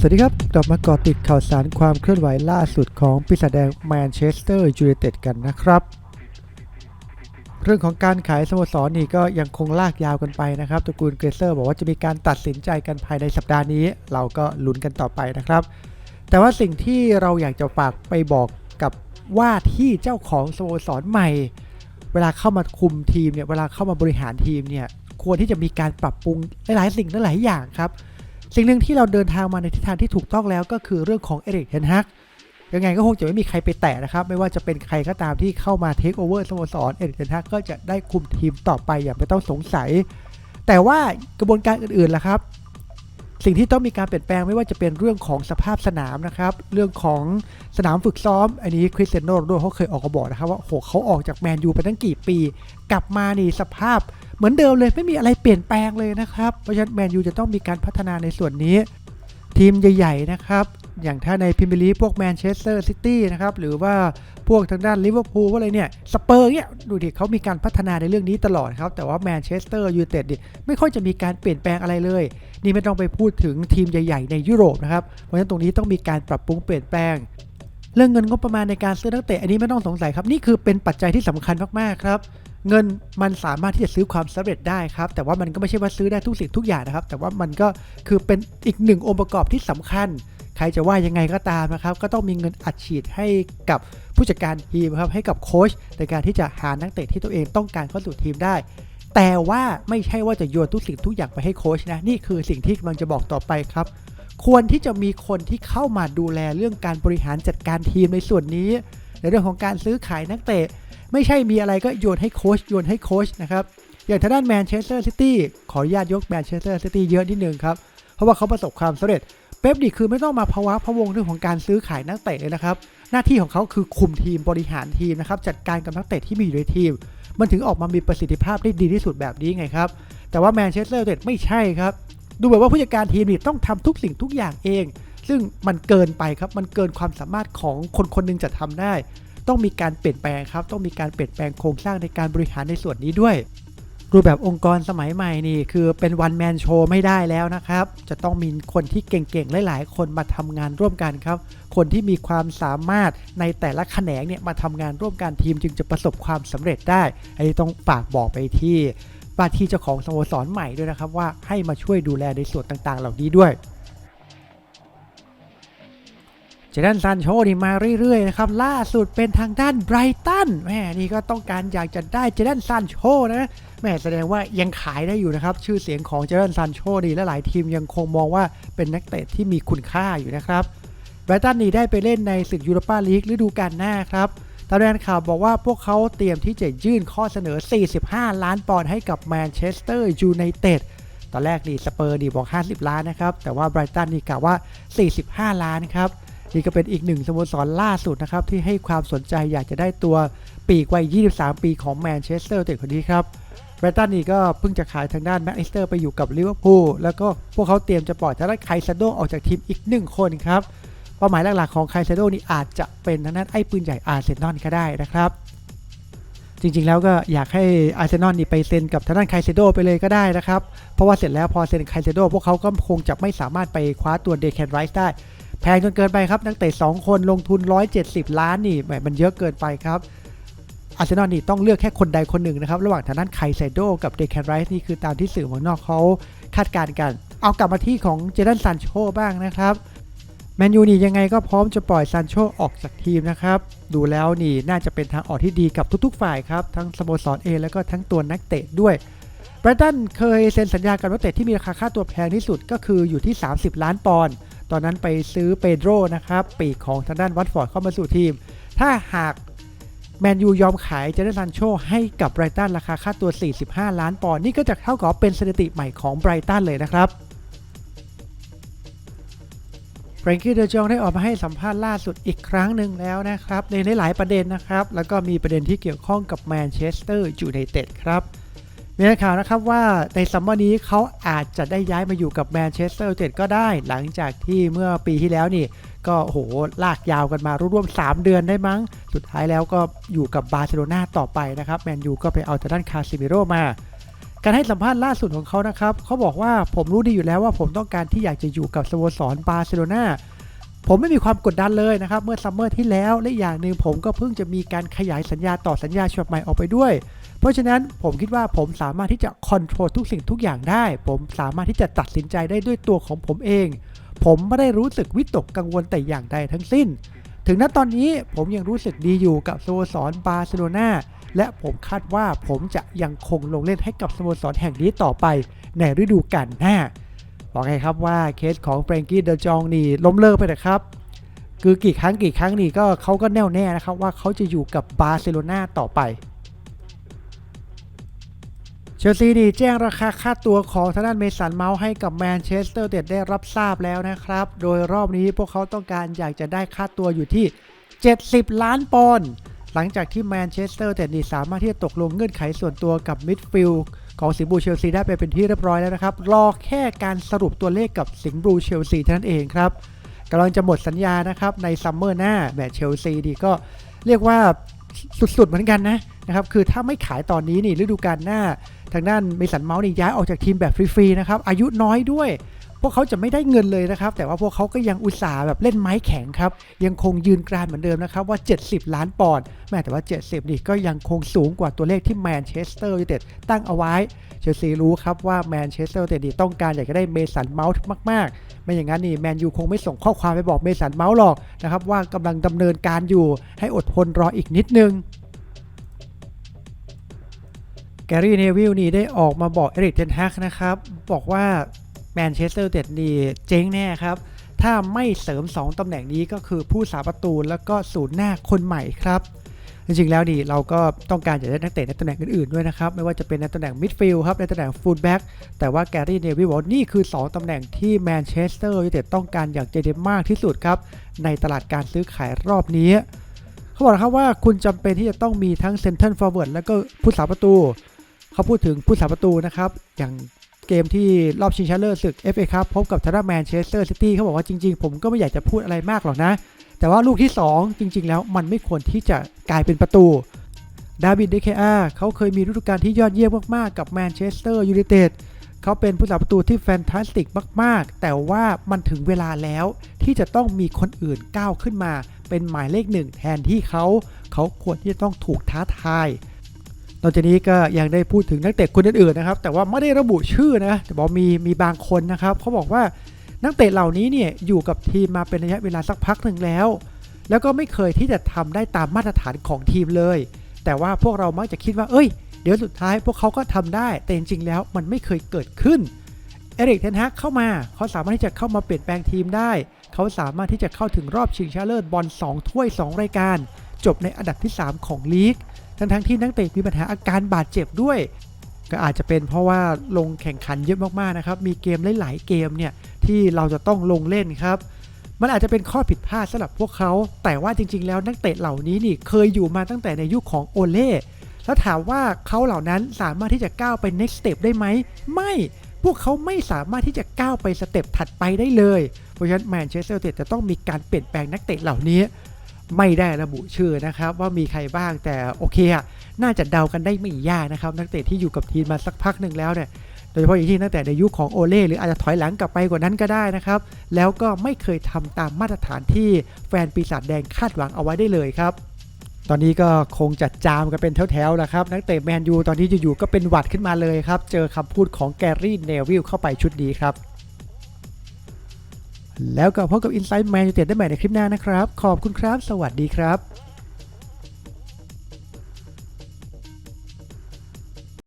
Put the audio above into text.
สวัสดีครับกลับมาเกาะติดข่าวสารความเคลื่อนไหวล่าสุดของปีศาจแดงแมนเชสเตอร์ยูไนเต็ดกันนะครับ เรื่องของการขายสโมสรนี่ก็ยังคงลากยาวกันไปนะครับตระกูลเกรเซอร์บอกว่าจะมีการตัดสินใจกันภายในสัปดาห์นี้ เราก็ลุ้นกันต่อไปนะครับ แต่ว่าสิ่งที่เราอยากจะฝากไปบอกกับว่าที่เจ้าของสโมสรใหม่ เวลาเข้ามาคุมทีมเนี่ยเวลาเข้ามาบริหารทีมเนี่ยควรที่จะมีการปรับปรุงหลายๆสิ่งหลายๆอย่างครับ สิ่งหนึ่งที่เราเดินทางมาในทิศทางที่ถูกต้องแล้วก็คือเรื่องของเอริกเทนฮักยังไงก็คงจะไม่มีใครไปแตะนะครับ ไม่ว่าจะเป็นใครก็ตามที่เข้ามาเทคโอเวอร์สโมสรเอริกเทนฮักก็จะได้คุมทีมต่อไปอย่างไม่ต้องสงสัย แต่ว่ากระบวนการอื่นๆล่ะครับ สิ่งที่ต้องมีการเปลี่ยนแปลงไม่ว่าจะเป็นเรื่องของสภาพสนามนะครับ เรื่องของสนามฝึกซ้อม อันนี้คริสเตียโนโรนัลโดเขาเคยออกมาบอกนะครับว่าโหเขาออกจากแมนยูไปตั้งกี่ปี กลับมานี่สภาพเหมือนเดิมเลยไม่มีอะไรเปลี่ยนแปลงเลยนะครับ เพราะฉะนั้นแมนยูจะต้องมีการพัฒนาในส่วนนี้ ทีมใหญ่ๆนะครับอย่างถ้าในพรีเมียร์ลีกพวกแมนเชสเตอร์ซิตี้นะครับหรือว่าพวกทางด้านลิเวอร์พูลอะไรเนี่ยสเปอร์เนี่ยดูดิเขามีการพัฒนาในเรื่องนี้ตลอดครับ แต่ว่าแมนเชสเตอร์ยูไนเต็ดไม่ค่อยจะมีการเปลี่ยนแปลงอะไรเลยนี่ไม่ต้องไปพูดถึงทีมใหญ่ ๆ ในยุโรปนะครับ เพราะฉะนั้นตรงนี้ต้องมีการปรับปรุงเปลี่ยนแปลง เรื่องเงินงบประมาณในการซื้อนักเตะอันนี้ไม่ต้องสงสัยครับ นี่คือเป็นปัจจัยที่สำคัญมากๆครับ เงินมันสามารถที่จะซื้อความสำเร็จได้ครับ แต่ว่ามันก็ไม่ใช่ว่าซื้อได้ทุกสิ่งทุกอย่างนะครับ แต่ว่ามันก็คือเป็นอีกหนึ่งองค์ประกอบที่สำคัญ ใครจะว่ายังไงก็ตามนะครับ ก็ต้องมีเงินอัดฉีดให้กับผู้จัดการทีมครับ ให้กับโค้ชในการที่จะหานักเตะที่ตัวเองต้องการเข้าสู่ทีมได้ แต่ว่าไม่ใช่ว่าจะโยนทุกสิ่งทุกอย่างไปให้โค้ชนะ นี่คือสิ่งที่กำลังจะบอกต่อไปครับ ควรที่จะมีคนที่เข้ามาดูแลเรื่องการบริหารจัดการทีมในส่วนนี้ ในเรื่องของการซื้อขายนักเตะ ไม่ใช่มีอะไรก็โยนให้โค้ชโยนให้โค้ชนะครับอย่างทางด้านแมนเชสเตอร์ซิตี้ขออนุญาตยกแมนเชสเตอร์ซิตี้เยอะนิดนึงครับ เพราะว่าเขาประสบความสำเร็จเป๊ปดิคือไม่ต้องมาภาวะพะวงเรื่องของการซื้อขายนักเตะเลยนะครับ หน้าที่ของเขาคือคุมทีมบริหารทีมนะครับจัดการกับนักเตะที่มีอยู่ในทีม มันถึงออกมามีประสิทธิภาพได้ดีที่สุดแบบนี้ไงครับ แต่ว่าแมนเชสเตอร์ยูไนเต็ดไม่ใช่ครับ ดูแบบว่าผู้จัดการทีมนี่ต้องทำทุกสิ่งทุกอย่างเอง ซึ่งมันเกินไปครับ มันเกินความสามารถของคนคนหนึงจะทำได้ ต้องมีการเปลี่ยนแปลงครับ ต้องมีการเปลี่ยนแปลงโครงสร้างในการบริหารในส่วนนี้ด้วย รูปแบบองค์กรสมัยใหม่นี่คือเป็นวันแมนโชว์ไม่ได้แล้วนะครับ จะต้องมีคนที่เก่งๆ หลายๆ คนมาทำงานร่วมกันครับ คนที่มีความสามารถในแต่ละแขนงเนี่ยมาทำงานร่วมกันทีมจึงจะประสบความสำเร็จได้ อันนี้ต้องฝากบอกไปที่ว่าที่เจ้าของสโมสรใหม่ด้วยนะครับว่าให้มาช่วยดูแลในส่วนต่างๆ เหล่านี้ด้วย จดันซานโชนี่มาเรื่อยๆนะครับล่าสุดเป็นทางด้านไบรตันแม่นี่ก็ต้องการอยากจะได้เจดันซานโชนะแม่แสดงว่ายังขายได้อยู่นะครับ ชื่อเสียงของเจดันซานโชนี่และหลายทีมยังคงมองว่าเป็นนักเตะที่มีคุณค่าอยู่นะครับไบรตันนี่ได้ไปเล่นในศึกยูโรปาลีกฤดูกาลหน้าครับตามรายงานข่าวบอกว่าพวกเขาเตรียมที่จะยื่นข้อเสนอ 45 ล้านปอนด์ให้กับแมนเชสเตอร์ยูไนเต็ดตอนแรกนี่สเปอร์นี่บอก 50 ล้านนะครับแต่ว่าไบรตันนี่กล่าวว่า 45 ล้านครับ นี่ก็เป็นอีกหนึ่งสโมสรล่าสุดนะครับ ที่ให้ความสนใจอยากจะได้ตัวปีกวัย 23 ปีของแมนเชสเตอร์เต็ดคนนี้ครับไบรตันนี่ก็เพิ่งจะขายทางด้านแม็กอิสเตอร์ไปอยู่กับลิเวอร์พูลแล้วก็พวกเขาเตรียมจะปล่อยทางด้านไคซาโดออกจากทีมอีกหนึ่งคนครับเป้าหมายหลักๆของไคซาโดนี่อาจจะเป็นทางด้านไอ้ปืนใหญ่อาร์เซนอลก็ได้นะครับ จริงๆแล้วก็อยากให้อาร์เซนอลนี่ไปเซ็นกับทางด้านไคเซโดไปเลยก็ได้นะครับ เพราะว่าเสร็จแล้วพอเซ็นไคเซโดพวกเขาก็คงจะไม่สามารถไปคว้าตัวเดแคนไรส์ได้ แพงจนเกินไปครับ นักเตะ2คนลงทุน 170 ล้านนี่แหมมันเยอะเกินไปครับอาร์เซนอลนี่ต้องเลือกแค่คนใดคนหนึ่งนะครับ ระหว่างทางด้านไคเซโดกับเดคแคนไรส์นี่คือตามที่สื่อเมืองนอกเขาคาดการณ์กัน เอากลับมาที่ของเจดันซันโชบ้างนะครับแมนยูนี่ยังไงก็พร้อมจะปล่อยซานโชออกจากทีมนะครับ ดูแล้วนี่น่าจะเป็นทางออกที่ดีกับทุกๆฝ่ายครับ ทั้งสโมสรเองแล้วก็ทั้งตัวนักเตะด้วยไบรตันเคยเซ็นสัญญากับนักเตะที่มีราคาค่าตัวแพงที่สุดก็คืออยู่ที่ 30 ล้านปอนด์ ตอนนั้นไปซื้อเปโดรนะครับ ปีกของทางด้านวัตฟอร์ดเข้ามาสู่ทีม ถ้าหากแมนยูยอมขายเจเนซันโชให้กับไบรตันราคาค่าตัว 45 ล้านปอนด์นี่ก็จะเท่ากับเป็นสถิติใหม่ของไบรตันเลยนะครับแฟรงกี้เดอจองได้ออกมาให้สัมภาษณ์ล่าสุดอีกครั้งหนึ่งแล้วนะครับ ในหลายประเด็นนะครับ แล้วก็มีประเด็นที่เกี่ยวข้องกับแมนเชสเตอร์ยูไนเต็ดครับ มีข่าวนะครับว่าในซัมเมอร์นี้เขาอาจจะได้ย้ายมาอยู่กับแมนเชสเตอร์ยูไนเต็ดก็ได้หลังจากที่เมื่อปีที่แล้วนี่ ก็โหลากยาวกันมาร่วมๆ3เดือนได้มั้ง สุดท้ายแล้วก็อยู่กับบาร์เซโลนาต่อไปนะครับแมนยูก็ไปเอาทางด้านคาซิมิโรมา การให้สัมภาษณ์ล่าสุดของเขานะครับเขาบอกว่าผมรู้ดีอยู่แล้วว่าผมต้องการที่อยากจะอยู่กับสโมสรบาร์เซโลนาผมไม่มีความกดดันเลยนะครับเมื่อซัมเมอร์ที่แล้วและอย่างหนึ่งผมก็เพิ่งจะมีการขยายสัญญาต่อสัญญาฉบับใหม่ออกไปด้วย ราะฉะนั้นผมคิดว่าผมสามารถที่จะคอนโทรลทุกสิ่งทุกอย่างได้ ผมสามารถที่จะตัดสินใจได้ด้วยตัวของผมเอง ผมไม่ได้รู้สึกวิตกกังวลแต่อย่างใดทั้งสิ้น ถึงณตอนนี้ผมยังรู้สึกดีอยู่กับสโมสรบาร์เซโลนาและผมคาดว่าผมจะยังคงลงเล่นให้กับสโมสรแห่งนี้ต่อไปในฤดูกาลหน้าบอกไงครับว่าเคสของแฟรงกี้เดอจองนี่ล้มเลิกไปนะครับคือกี่ครั้งกี่ครั้งนี่ก็เขาก็แน่วแน่นะครับว่าเขาจะอยู่กับบาร์เซโลนาต่อไป เชลซีนี่แจ้งราคาค่าตัวของทางด้านเมสันเมาส์ให้กับแมนเชสเตอร์เดดได้รับทราบแล้วนะครับ โดยรอบนี้พวกเขาต้องการอยากจะได้ค่าตัวอยู่ที่ 70 ล้านปอนด์หลังจากที่แมนเชสเตอร์เดดนี่สามารถที่จะตกลงเงื่อนไขส่วนตัวกับมิดฟิลด์ของสิงห์บลูเชลซีได้ไปเป็นที่เรียบร้อยแล้วนะครับ รอแค่การสรุปตัวเลขกับสิงห์บลูเชลซีเท่านั้นเองครับกำลังจะหมดสัญญานะครับในซัมเมอร์หน้าแมตช์เชลซีดีก็เรียกว่า สุดๆเหมือนกันนะนะครับคือถ้าไม่ขายตอนนี้นี่ฤดูกาลหน้า ทางด้านเมสันเมาส์นี่ย้ายออกจากทีมแบบฟรีๆนะครับอายุน้อยด้วย พวกเขาจะไม่ได้เงินเลยนะครับ แต่ว่าพวกเขาก็ยังอุตส่าห์แบบเล่นไม้แข็งครับ ยังคงยืนกรานเหมือนเดิมนะครับว่า 70 ล้านปอนด์แม้แต่ว่า 70 นี่ก็ยังคงสูงกว่าตัวเลขที่แมนเชสเตอร์ยูไนเต็ดตั้งเอาไว้ ลซีรู้ครับว่าแมนเชสเตอร์ยูไนเต็ดนี่ต้องการอยากจะได้เมสันเมาส์มากๆ ไม่อย่างนั้นนี่แมนยูคงไม่ส่งข้อความไปบอกเมสันเมาส์หรอกนะครับว่ากำลังดำเนินการอยู่ให้อดทนรออีกนิดนึงแกรี่เนวิลนี่ได้ออกมาบอกเอริกเทนฮักนะครับ บอกว่าแมนเชสเตอร์ยูไนเต็ดนี่เจ๊งแน่ครับ ถ้าไม่เสริม 2 ตำแหน่งนี้ก็คือผู้สาประตูแล้วก็ศูนย์หน้าคนใหม่ครับ จริงๆแล้วนี่เราก็ต้องการจะได้นักเตะในตำแหน่งอื่นๆด้วยนะครับ ไม่ว่าจะเป็นในตำแหน่งมิดฟิลด์ครับในตำแหน่งฟูลแบ็กแต่ว่าแกรี่เนวิลบอกว่านี่คือ 2ตำแหน่งที่แมนเชสเตอร์ยูไนเต็ดต้องการอย่างใจเดมากที่สุดครับในตลาดการซื้อขายรอบนี้เขาบอกนะครับว่าคุณจำเป็นที่จะต้องมีทั้งเซนเตอร์ฟอร์เวิร์ดแล้วก็ผู้สาประตู เขาพูดถึงผู้สาประตูนะครับอย่าง เกมที่รอบชิงชนะเลิศศึก FA ครับพบกับทางด้าแมนเชสเตอร์ซิตี้เขาบอกว่าจริง ๆ ผมก็ไม่อยากจะพูดอะไรมากหรอกนะ แต่ว่าลูกที่ 2 จริง ๆ แล้วมันไม่ควรที่จะกลายเป็นประตูดาวิดเดเคอาเขาเคยมีฤดูกาลที่ยอดเยี่ยมมากๆ กับแมนเชสเตอร์ยูไนเต็ดเขาเป็นผู้สาประตูที่แฟนตาสติกมาก ๆ แต่ว่ามันถึงเวลาแล้วที่จะต้องมีคนอื่นก้าวขึ้นมา เป็นหมายเลขหนึ่งแทนที่เขา เขาควรที่จะต้องถูกท้าทาย นอกจากนี้ก็ยังได้พูดถึงนักเตะคนอื่นๆนะครับ แต่ว่าไม่ได้ระบุชื่อนะแต่บอกมีมีบางคนนะครับเขาบอกว่านักเตะเหล่านี้เนี่ยอยู่กับทีมมาเป็นระยะเวลาสักพักหนึ่งแล้ว แล้วก็ไม่เคยที่จะทำได้ตามมาตรฐานของทีมเลย แต่ว่าพวกเรามักจะคิดว่าเอ้ย เดี๋ยวสุดท้ายพวกเขาก็ทำได้แต่จริงๆแล้วมันไม่เคยเกิดขึ้นเอริกเทนฮักเข้ามาเขาสามารถที่จะเข้ามาเปลี่ยนแปลงทีมได้ เขาสามารถที่จะเข้าถึงรอบชิงชนะเลิศบอล2ถ้วย 2 รายการ จบในอันดับที่ 3 ของลีก ทั้งทั้งๆที่นักเตะมีปัญหาอาการบาดเจ็บด้วย ก็อาจจะเป็นเพราะว่าลงแข่งขันเยอะมากๆนะครับ มีเกมหลายๆเกมเนี่ยที่เราจะต้องลงเล่นครับ มันอาจจะเป็นข้อผิดพลาดสำหรับพวกเขา แต่ว่าจริง ๆ แล้วนักเตะเหล่านี้นี่เคยอยู่มาตั้งแต่ในยุคของโอเล่แล้วถามว่าเขาเหล่านั้นสามารถที่จะก้าวไป next step ได้ไหม ไม่ พวกเขาไม่สามารถที่จะก้าวไปสเต็ปถัดไปได้เลย เพราะฉะนั้นแมนเชสเตอร์ยูไนเต็ดจะต้องมีการเปลี่ยนแปลงนักเตะเหล่านี้ ไม่ได้ระบุชื่อนะครับ ว่ามีใครบ้างแต่โอเคอะน่าจะเดากันได้ไม่ยากนะครับ นักเตะที่อยู่กับทีมมาสักพักหนึ่งแล้วเนี่ยโดยเฉพาะอย่างยิ่งตั้งแต่ในยุคของโอเล่หรืออาจจะถอยหลังกลับไปกว่านั้นก็ได้นะครับ แล้วก็ไม่เคยทำตามมาตรฐานที่แฟนปีศาจแดงคาดหวังเอาไว้ได้เลยครับตอนนี้ก็คงจัดจามกันเป็นแถวๆแล้วครับ นักเตะแมนยูตอนนี้อยู่ๆก็เป็นหวัดขึ้นมาเลยครับ เจอคำพูดของแกรี่เนวิลเข้าไปชุดนี้ครับ แล้วก็พบกับ Inside Man United ได้ใหม่ในคลิปหน้านะครับ ขอบคุณครับ สวัสดีครับ